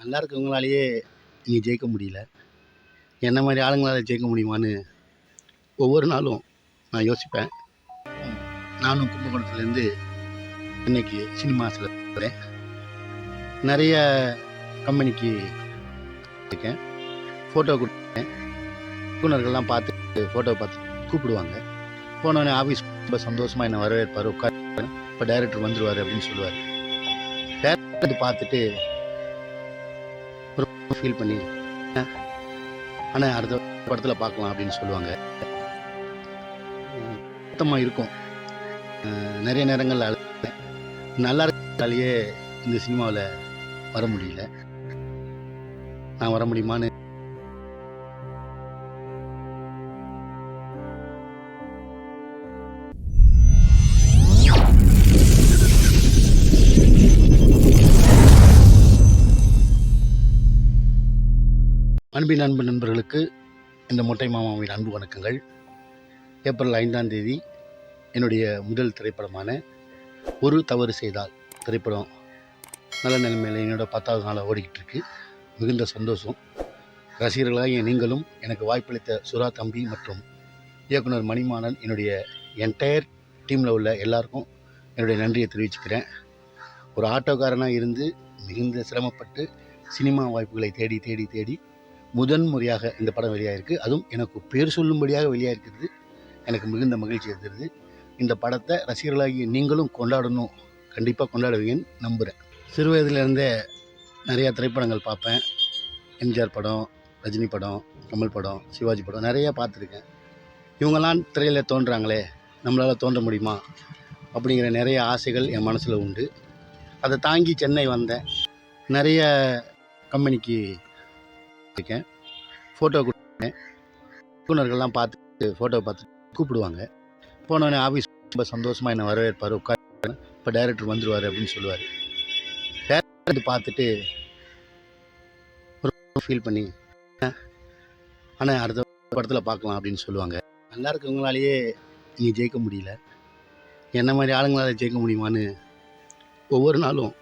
நல்லா இருக்கவங்களாலேயே இங்கே ஜெயிக்க முடியல. என்ன மாதிரி ஆளுங்களால் ஜெயிக்க முடியுமான்னு ஒவ்வொரு நாளும் நான் யோசிப்பேன். நானும் கும்பகோணத்துலேருந்து இன்னைக்கு சினிமாஸில் இருக்கிறேன் நிறைய கம்பெனிக்கு இருக்கேன். ஃபோட்டோ கொடுத்தேன். இயக்குனர்கள்லாம் பார்த்து ஃபோட்டோ பார்த்து கூப்பிடுவாங்க. போனோடனே ஆஃபீஸ் ரொம்ப சந்தோஷமாக என்னை வரவேற்பார் உட்கார் இப்போ டைரக்டர் வந்துடுவார் அப்படின்னு சொல்லுவார். டேரக்டர் பார்த்துட்டு ஃபீல் பண்ணி ஆனால் அடுத்த படத்தில் பார்க்கலாம் அப்படின்னு சொல்லுவாங்க. மொத்தமாக இருக்கும். நிறைய நேரங்கள் அழுதேன் நல்லா இருக்காலேயே இந்த சினிமாவில் வர முடியல. நான் வர முடியுமான்னு அன்பின் அன்பு நண்பர்களுக்கு இந்த மொட்டை மாமாவின் அன்பு வணக்கங்கள். ஏப்ரல் ஐந்தாம் தேதி என்னுடைய முதல் திரைப்படமான ஒரு தவறு செய்தால் திரைப்படம் நல்ல நிலைமையில் என்னோட பத்தாவது நாளாக ஓடிக்கிட்டு இருக்கு. மிகுந்த சந்தோஷம். ரசிகர்களாகிய நீங்களும் எனக்கு வாய்ப்பளித்த சுறா தம்பி மற்றும் இயக்குனர் மணிமாறன் என்னுடைய என்டையர் டீமில் உள்ள எல்லாருக்கும் என்னுடைய நன்றியை தெரிவிச்சுக்கிறேன். ஒரு ஆட்டோக்காரனாக இருந்து மிகுந்த சிரமப்பட்டு சினிமா வாய்ப்புகளை தேடி தேடி தேடி முதன் முறையாக இந்த படம் வெளியாகிருக்கு அதுவும் எனக்கு பேர் சொல்லும்படியாக வெளியாகிருக்கிறது எனக்கு மிகுந்த மகிழ்ச்சி இருக்கிறது இந்த படத்தை ரசிகர்களாகிய நீங்களும் கொண்டாடணும். கண்டிப்பாக கொண்டாடுவீங்கன்னு நம்புகிறேன் சிறு வயதிலேருந்தே நிறையா திரைப்படங்கள் பார்ப்பேன். எம்ஜிஆர் படம் ரஜினி படம் கமல் படம் சிவாஜி படம் நிறையா பார்த்துருக்கேன். இவங்கெல்லாம் திரையில் தோன்றாங்களே நம்மளால் தோன்ற முடியுமா? அப்படிங்கிற நிறைய ஆசைகள் என் மனசில் உண்டு. அதை தாங்கி சென்னை வந்தேன். நிறைய கம்பெனிக்கு இருக்கேன் ஃபோட்டோ கொடுத்துருக்கேன் இயக்குனர்கள்லாம் பார்த்து ஃபோட்டோ பார்த்து கூப்பிடுவாங்க. போனோடனே ஆஃபீஸ் ரொம்ப சந்தோஷமாக என்னை வரவேற்பார் உட்கார் இப்போ டைரக்டர் வந்துடுவார் அப்படின்னு சொல்லுவார். டேரக்டர் பார்த்துட்டு ரொம்ப ஃபீல் பண்ணி ஆனால் அடுத்த படத்தில் பார்க்கலாம் அப்படின்னு சொல்லுவாங்க. நல்லா இருக்கவங்களாலேயே நீங்கள் ஜெயிக்க முடியல. என்ன மாதிரி ஆளுங்களால் ஜெயிக்க முடியுமான்னு ஒவ்வொரு நாளும்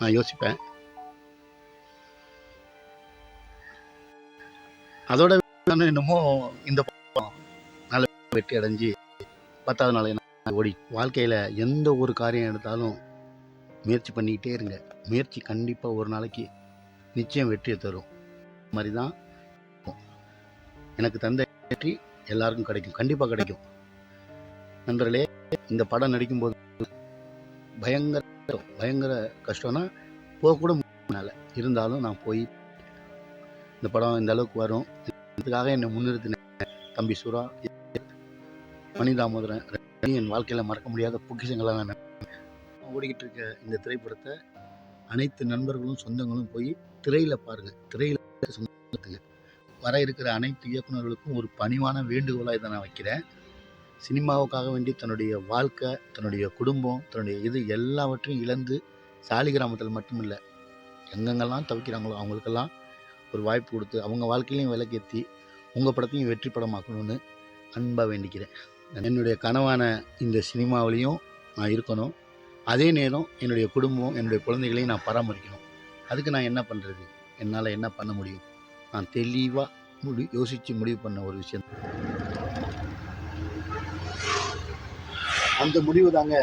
நான் யோசிப்பேன். அதோட நான் என்னமோ இந்த படம் நல்ல வெற்றி அடைஞ்சு பத்தாவது நாள் ஓடி. வாழ்க்கையில் எந்த ஒரு காரியம் எடுத்தாலும் முயற்சி பண்ணிக்கிட்டே இருங்க. முயற்சி கண்டிப்பாக ஒரு நாளைக்கு நிச்சயம் வெற்றியை தரும். இது மாதிரி தான் எனக்கு தந்த வெற்றி எல்லாருக்கும் கிடைக்கும். கண்டிப்பாக கிடைக்கும். நண்பர்களே இந்த படம் நடிக்கும்போது பயங்கர பயங்கர கஷ்டம்னா போகக்கூட முடியல. இருந்தாலும் நான் போய் இந்த படம் இந்த அளவுக்கு வரும். இதுக்காக என்னை முன்னிறுத்தின தம்பி சுரா. மணி தாமோதரன் என் வாழ்க்கையில் மறக்க முடியாத பொக்கிஷங்களாக நான் ஓடிக்கிட்டு இருக்க இந்த திரைப்படத்தை அனைத்து நண்பர்களும் சொந்தங்களும் போய் திரையில் பாருங்கள் திரையில் சொந்தத்துங்க வர இருக்கிற அனைத்து இயக்குனர்களுக்கும் ஒரு பணிவான வேண்டுகோளாக இதை நான் வைக்கிறேன். சினிமாவுக்காக வேண்டி தன்னுடைய வாழ்க்கை தன்னுடைய குடும்பம் தன்னுடைய இது எல்லாவற்றையும் இழந்து சாலி கிராமத்தில் மட்டும் இல்லை எங்கெங்கெல்லாம் தவிக்கிறாங்களோ அவங்களுக்கெல்லாம் ஒரு வாய்ப்பு கொடுத்து அவங்க வாழ்க்கையிலையும் விளக்கேற்றி உங்கள் படத்தையும் வெற்றி படமாக்கணும்னு அன்பாக வேண்டிக்கிறேன். என்னுடைய கனவான இந்த சினிமாவிலையும் நான் இருக்கணும். அதே நேரம் என்னுடைய குடும்பம் என்னுடைய குழந்தைகளையும் நான் பராமரிக்கணும். அதுக்கு நான் என்ன பண்ணுறது என்னால் என்ன பண்ண முடியும்? நான் தெளிவாக முடி யோசித்து முடிவு பண்ண ஒரு விஷயம். அந்த முடிவு தாங்க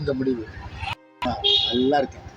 இந்த முடிவு. நல்லா இருக்கேன்.